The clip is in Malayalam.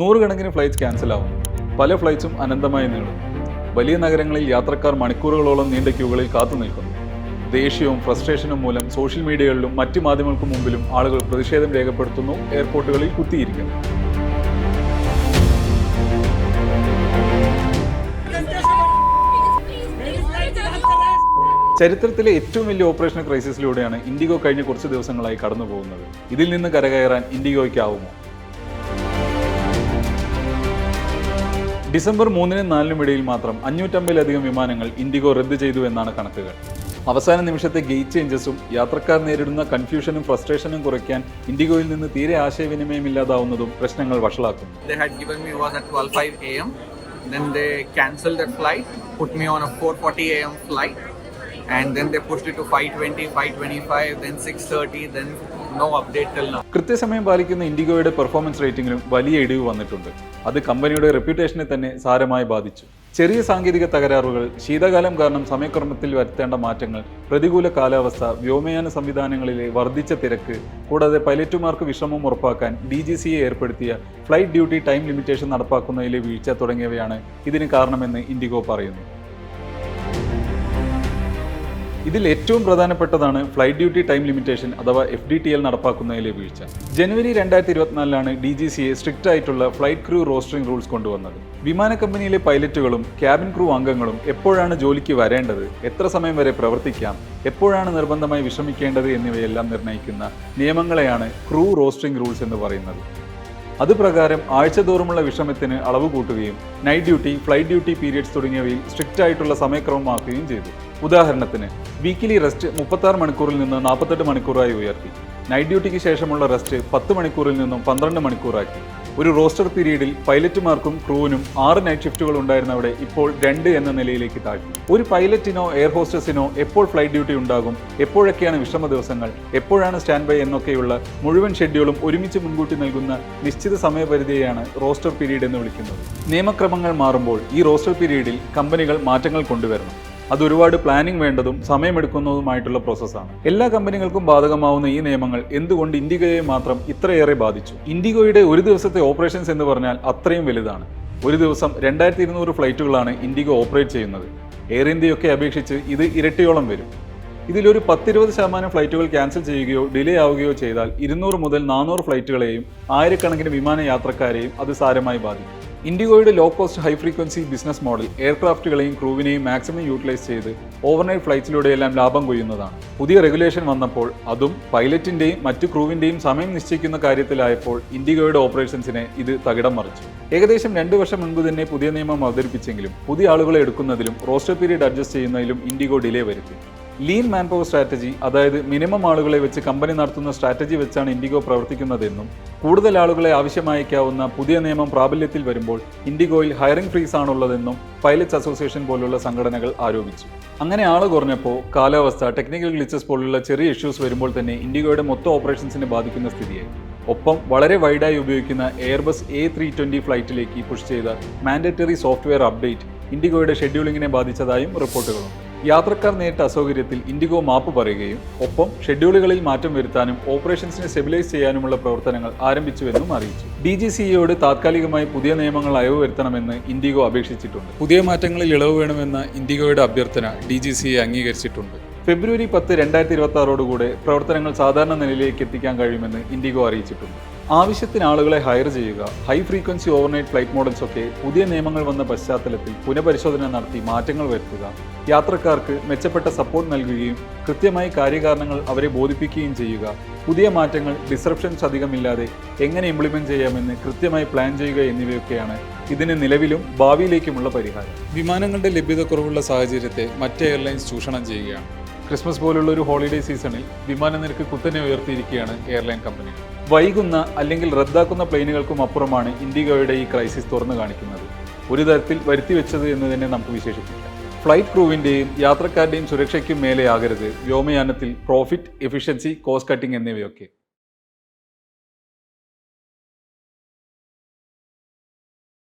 നൂറുകണക്കിന് ഫ്ലൈറ്റ്സ് ക്യാൻസൽ ആവും. പല ഫ്ലൈറ്റ്സും അനന്തമായി നീളും. വലിയ നഗരങ്ങളിൽ യാത്രക്കാർ മണിക്കൂറുകളോളം നീണ്ട ക്യൂകളിൽ കാത്തു നിൽക്കുന്നു. ദേഷ്യവും ഫ്രസ്ട്രേഷനും മൂലം സോഷ്യൽ മീഡിയകളിലും മറ്റ് മാധ്യമങ്ങൾക്ക് മുമ്പിലും ആളുകൾ പ്രതിഷേധം രേഖപ്പെടുത്തുന്നു എയർപോർട്ടുകളിൽ കുത്തിയിരിക്കുന്നു. ചരിത്രത്തിലെ ഏറ്റവും വലിയ ഓപ്പറേഷൻ ക്രൈസിസിലൂടെയാണ് ഇൻഡിഗോ കഴിഞ്ഞ കുറച്ച് ദിവസങ്ങളായി കടന്നു പോകുന്നത് ഇതിൽ നിന്ന് കരകയറാൻ ഇൻഡിഗോയ്ക്കാവുമോ? ഡിസംബർ മൂന്നിനും നാലിനും ഇടയിൽ മാത്രം അഞ്ഞൂറ്റമ്പതിലധികം വിമാനങ്ങൾ ഇൻഡിഗോ റദ്ദ് ചെയ്തു എന്നാണ് കണക്കുകൾ അവസാന നിമിഷത്തെ ഗേറ്റ് ചേഞ്ചസും യാത്രക്കാർ നേരിടുന്ന കൺഫ്യൂഷനും ഫ്രസ്ട്രേഷനും കുറയ്ക്കാൻ ഇൻഡിഗോയിൽ നിന്ന് തീരെ ആശയവിനിമയം ഇല്ലാതാവുന്നതും പ്രശ്നങ്ങൾ വഷളാക്കും they had given me was at 12:05 a.m. Then they cancelled that flight, put me on a 4:40 a.m. flight, and then they pushed it to 5:20, 5:25, then 6:30, then no update. കൃത്യസമയം പാലിക്കുന്ന ഇൻഡിഗോയുടെ പെർഫോമൻസ് റേറ്റിംഗിലും വലിയ ഇടിവ് വന്നിട്ടുണ്ട്. അത് കമ്പനിയുടെ റെപ്യൂട്ടേഷനെ തന്നെ സാരമായി ബാധിച്ചു. ചെറിയ സാങ്കേതിക തകരാറുകൾ ശീതകാലം കാരണം സമയക്രമത്തിൽ വരുത്തേണ്ട മാറ്റങ്ങൾ പ്രതികൂല കാലാവസ്ഥ വ്യോമയാന സംവിധാനങ്ങളിലെ വർദ്ധിച്ച തിരക്ക് കൂടാതെ പൈലറ്റുമാർക്ക് വിശ്രമം ഉറപ്പാക്കാൻ ഡി ജി സിയെ ഏർപ്പെടുത്തിയ ഫ്ലൈറ്റ് ഡ്യൂട്ടി ടൈം ലിമിറ്റേഷൻ നടപ്പാക്കുന്നതിലെ വീഴ്ച തുടങ്ങിയവയാണ് ഇതിന് കാരണമെന്ന് ഇൻഡിഗോ പറയുന്നു. ഇതിൽ ഏറ്റവും പ്രധാനപ്പെട്ടതാണ് ഫ്ലൈറ്റ് ഡ്യൂട്ടി ടൈം ലിമിറ്റേഷൻ അഥവാ എഫ് ഡി ടി എൽ നടപ്പാക്കുന്നതിലെ വീഴ്ച. ജനുവരി രണ്ടായിരത്തി ഇരുപത്തിനാലിലാണ് D G C A strict ആയിട്ടുള്ള ഫ്ലൈറ്റ് ക്രൂ റോസ്റ്ററിംഗ് റൂൾസ് കൊണ്ടുവന്നത്. വിമാന കമ്പനിയിലെ പൈലറ്റുകളും ക്യാബിൻ ക്രൂ അംഗങ്ങളും എപ്പോഴാണ് ജോലിക്ക് വരേണ്ടത് എത്ര സമയം വരെ പ്രവർത്തിക്കാം എപ്പോഴാണ് നിർബന്ധമായി വിശ്രമിക്കേണ്ടത് എന്നിവയെല്ലാം നിർണയിക്കുന്ന നിയമങ്ങളെയാണ് ക്രൂ റോസ്റ്ററിംഗ് റൂൾസ് എന്ന് പറയുന്നത്. അതുപ്രകാരം ആഴ്ചതോറുമുള്ള വിശ്രമത്തിന് അളവ് കൂട്ടുകയും night duty flight duty periods തുടങ്ങിയവയിൽ സ്ട്രിക്റ്റ് ആയിട്ടുള്ള സമയക്രമമാക്കുകയും ചെയ്തു. ഉദാഹരണത്തിന് വീക്കിലി റെസ്റ്റ് മുപ്പത്താറ് മണിക്കൂറിൽ നിന്ന് നാൽപ്പത്തെട്ട് മണിക്കൂറായി ഉയർത്തി. നൈറ്റ് ഡ്യൂട്ടിക്ക് ശേഷമുള്ള റെസ്റ്റ് പത്ത് മണിക്കൂറിൽ നിന്നും പന്ത്രണ്ട് മണിക്കൂറാക്കി. ഒരു റോസ്റ്റർ പീരീഡിൽ പൈലറ്റുമാർക്കും ക്രൂവിനും ആറ് നൈറ്റ് ഷിഫ്റ്റുകൾ ഉണ്ടായിരുന്നവിടെ ഇപ്പോൾ രണ്ട് എന്ന നിലയിലേക്ക് താഴ്ത്തി. ഒരു പൈലറ്റിനോ എയർ ഹോസ്റ്റസിനോ എപ്പോൾ ഫ്ലൈറ്റ് ഡ്യൂട്ടി ഉണ്ടാകും എപ്പോഴൊക്കെയാണ് വിശ്രമ ദിവസങ്ങൾ എപ്പോഴാണ് സ്റ്റാൻഡ് ബൈ എന്നൊക്കെയുള്ള മുഴുവൻ ഷെഡ്യൂളും ഒരുമിച്ച് മുൻകൂട്ടി നൽകുന്ന നിശ്ചിത സമയപരിധിയെയാണ് റോസ്റ്റർ പീരീഡ് എന്ന് വിളിക്കുന്നത്. നിയമക്രമങ്ങൾ മാറുമ്പോൾ ഈ റോസ്റ്റർ പീരീഡിൽ കമ്പനികൾ മാറ്റങ്ങൾ കൊണ്ടുവരണം. അത് ഒരുപാട് പ്ലാനിംഗ് വേണ്ടതും സമയമെടുക്കുന്നതുമായിട്ടുള്ള പ്രോസസ്സാണ് എല്ലാ കമ്പനികൾക്കും ബാധകമാവുന്ന ഈ നിയമങ്ങൾ എന്തുകൊണ്ട് ഇൻഡിഗോയെ മാത്രം ഇത്രയേറെ ബാധിച്ചു? ഇൻഡിഗോയുടെ ഒരു ദിവസത്തെ ഓപ്പറേഷൻസ് എന്ന് പറഞ്ഞാൽ അത്രയും വലുതാണ്. ഒരു ദിവസം രണ്ടായിരത്തി ഇരുന്നൂറ് ഫ്ലൈറ്റുകളാണ് ഇൻഡിഗോ ഓപ്പറേറ്റ് ചെയ്യുന്നത്. എയർ ഇന്ത്യയൊക്കെ അപേക്ഷിച്ച് ഇത് ഇരട്ടിയോളം വരും. ഇതിലൊരു പത്തിരുപത് ശതമാനം ഫ്ലൈറ്റുകൾ ക്യാൻസൽ ചെയ്യുകയോ ഡിലേ ആവുകയോ ചെയ്താൽ ഇരുന്നൂറ് മുതൽ നാനൂറ് ഫ്ലൈറ്റുകളെയും ആയിരക്കണക്കിന് വിമാന യാത്രക്കാരെയും അത് സാരമായി ബാധിക്കും. ഇൻഡിഗോയുടെ low cost high frequency business model എയർക്രാഫ്റ്റുകളെയും ക്രൂവിനെയും മാക്സിമം യൂട്ടിലൈസ് ചെയ്ത് ഓവർനൈറ്റ് ഫ്ലൈറ്റ്സിലൂടെയെല്ലാം ലാഭം കൊയ്യുന്നതാണ്. പുതിയ റെഗുലേഷൻ വന്നപ്പോൾ അതും പൈലറ്റിന്റെയും മറ്റു ക്രൂവിന്റെയും സമയം നിശ്ചയിക്കുന്ന കാര്യത്തിലായപ്പോൾ ഇൻഡിഗോയുടെ ഓപ്പറേഷൻസിനെ ഇത് തകിടം മറിച്ചു. ഏകദേശം രണ്ട് വർഷം മുൻപ് തന്നെ പുതിയ നിയമം അവതരിപ്പിച്ചെങ്കിലും പുതിയ ആളുകളെ എടുക്കുന്നതിലും റോസ്റ്റർ പീരീഡ് അഡ്ജസ്റ്റ് ചെയ്യുന്നതിലും ഇൻഡിഗോ ഡിലേ വരുത്തി. ലീൻ മാൻ പവർ സ്ട്രാറ്റജി അതായത് മിനിമം ആളുകളെ വെച്ച് കമ്പനി നടത്തുന്ന സ്ട്രാറ്റജി വെച്ചാണ് ഇൻഡിഗോ പ്രവർത്തിക്കുന്നതെന്നും കൂടുതൽ ആളുകളെ ആവശ്യമായേക്കാവുന്ന പുതിയ നിയമം പ്രാബല്യത്തിൽ വരുമ്പോൾ ഇൻഡിഗോയിൽ ഹയറിംഗ് ഫ്രീസ് ആണുള്ളതെന്നും പൈലറ്റ്സ് അസോസിയേഷൻ പോലുള്ള സംഘടനകൾ ആരോപിച്ചു. അങ്ങനെ ആൾ കുറഞ്ഞപ്പോൾ കാലാവസ്ഥ ടെക്നിക്കൽ ഗ്ലിച്ചസ് പോലുള്ള ചെറിയ ഇഷ്യൂസ് വരുമ്പോൾ തന്നെ ഇൻഡിഗോയുടെ മൊത്തം ഓപ്പറേഷൻസിനെ ബാധിക്കുന്ന സ്ഥിതിയായി. ഒപ്പം വളരെ വൈഡായി ഉപയോഗിക്കുന്ന എയർബസ് എ ത്രീ ട്വന്റി ഫ്ലൈറ്റിലേക്ക് പുഷ് ചെയ്ത മാൻഡറ്ററി സോഫ്റ്റ്വെയർ അപ്ഡേറ്റ് ഇൻഡിഗോയുടെ ഷെഡ്യൂളിങ്ങിനെ ബാധിച്ചതായും റിപ്പോർട്ടുകളുണ്ട് യാത്രക്കാർ നേരിട്ട അസൗകര്യത്തിൽ ഇൻഡിഗോ മാപ്പ് പറയുകയും ഒപ്പം ഷെഡ്യൂളുകളിൽ മാറ്റം വരുത്താനും ഓപ്പറേഷൻസിനെ സ്റ്റെബിലൈസ് ചെയ്യാനുമുള്ള പ്രവർത്തനങ്ങൾ ആരംഭിച്ചുവെന്നും അറിയിച്ചു. ഡി ജി സിഇയോട് താത്കാലികമായി പുതിയ നിയമങ്ങൾ അയവ് വരുത്തണമെന്ന് ഇൻഡിഗോ അപേക്ഷിച്ചിട്ടുണ്ട്. പുതിയ മാറ്റങ്ങളിൽ ഇളവ് വേണമെന്ന ഇൻഡിഗോയുടെ അഭ്യർത്ഥന ഡി ജി സി അംഗീകരിച്ചിട്ടുണ്ട്. ഫെബ്രുവരി പത്ത് രണ്ടായിരത്തി ഇരുപത്തി ആറോടുകൂടെ പ്രവർത്തനങ്ങൾ സാധാരണ നിലയിലേക്ക് എത്തിക്കാൻ കഴിയുമെന്ന് ഇൻഡിഗോ അറിയിച്ചിട്ടുണ്ട്. ആവശ്യത്തിന് ആളുകളെ ഹയർ ചെയ്യുക high frequency overnight flight models ഒക്കെ പുതിയ നിയമങ്ങൾ വന്ന പശ്ചാത്തലത്തിൽ പുനഃപരിശോധന നടത്തി മാറ്റങ്ങൾ വരുത്തുക യാത്രക്കാർക്ക് മെച്ചപ്പെട്ട സപ്പോർട്ട് നൽകുകയും കൃത്യമായി കാര്യകാരണങ്ങൾ അവരെ ബോധിപ്പിക്കുകയും ചെയ്യുക പുതിയ മാറ്റങ്ങൾ ഡിസ്റപ്ഷൻസ് അധികമില്ലാതെ എങ്ങനെ ഇംപ്ലിമെന്റ് ചെയ്യാമെന്ന് കൃത്യമായി പ്ലാൻ ചെയ്യുക എന്നിവയൊക്കെയാണ് ഇതിന് നിലവിലും ഭാവിയിലേക്കുമുള്ള പരിഹാരം. വിമാനങ്ങളുടെ ലഭ്യതക്കുറവുള്ള സാഹചര്യത്തെ മറ്റ് എയർലൈൻസ് ചൂഷണം ചെയ്യുകയാണ്. ക്രിസ്മസ് പോലുള്ള ഒരു ഹോളിഡേ സീസണിൽ വിമാന നിരക്ക് കുത്തനെ ഉയർത്തിയിരിക്കുകയാണ് എയർലൈൻ കമ്പനി. വൈകുന്ന അല്ലെങ്കിൽ റദ്ദാക്കുന്ന പ്ലെയിനുകൾക്കും അപ്പുറമാണ് ഇൻഡിഗോയുടെ ഈ ക്രൈസിസ് തുറന്നു കാണിക്കുന്നത്. ഒരു തരത്തിൽ വരുത്തിവെച്ചത് എന്ന് തന്നെ നമുക്ക് വിശേഷിപ്പിക്കാം. ഫ്ലൈറ്റ് ക്രൂവിന്റെയും യാത്രക്കാരുടെയും സുരക്ഷയ്ക്കും മേലെയാകരുത് വ്യോമയാനത്തിൽ പ്രോഫിറ്റ് എഫിഷ്യൻസി കോസ്റ്റ് കട്ടിംഗ് എന്നിവയൊക്കെ.